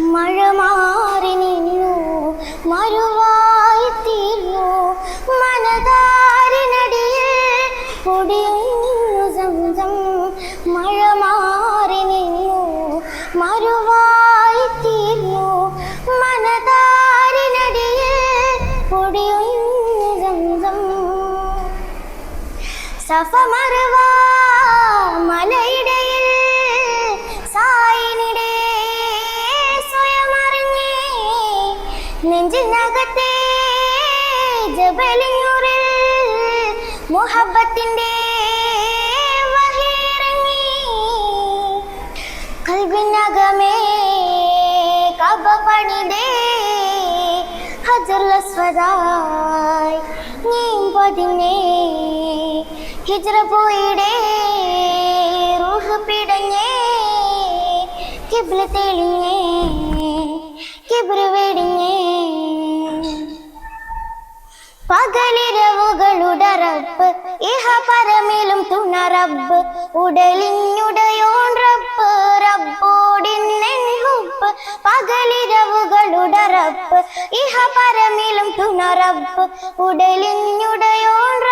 മഴ മാറി നിന്നു മറുവായി തീർന്നു. മനതാരിനടിയിൽ പൊടിയുന്നു സംസം. മഴ മാറി നിന്നു മറുവായി തീർന്നു. മനതാരിനടിയിൽ പൊടിയുന്നു സംസം. സഫ മറുവാ സായിനിടെ നെഞ്ചിനകത്തെ ജബലിയൂറിൽ മുഹബത്തിന്റെ കൽവിനകമേ കബ പണിതേ ഹജർലസ്വതായി നീ പതിഞ്ഞേ ഹിജ്റ പോയിടേ റൂഹ് പിടഞ്ഞേ കിബ്ല തെളിഞ്ഞേ കിബ്ര പകലിരവുകളുടെ റബ്ബ് ഇഹ പരമിലും തുണറബ് ഉടലിഞ്ഞുടയോൺ റബ്ബ് റബ്ബോടിന്നെൻ ഹുബ് പകലിരവുകളുടെ റബ്ബ് ഇഹ പരമിലും തുണറബ് ഉടലിഞ്ഞുടയോൺ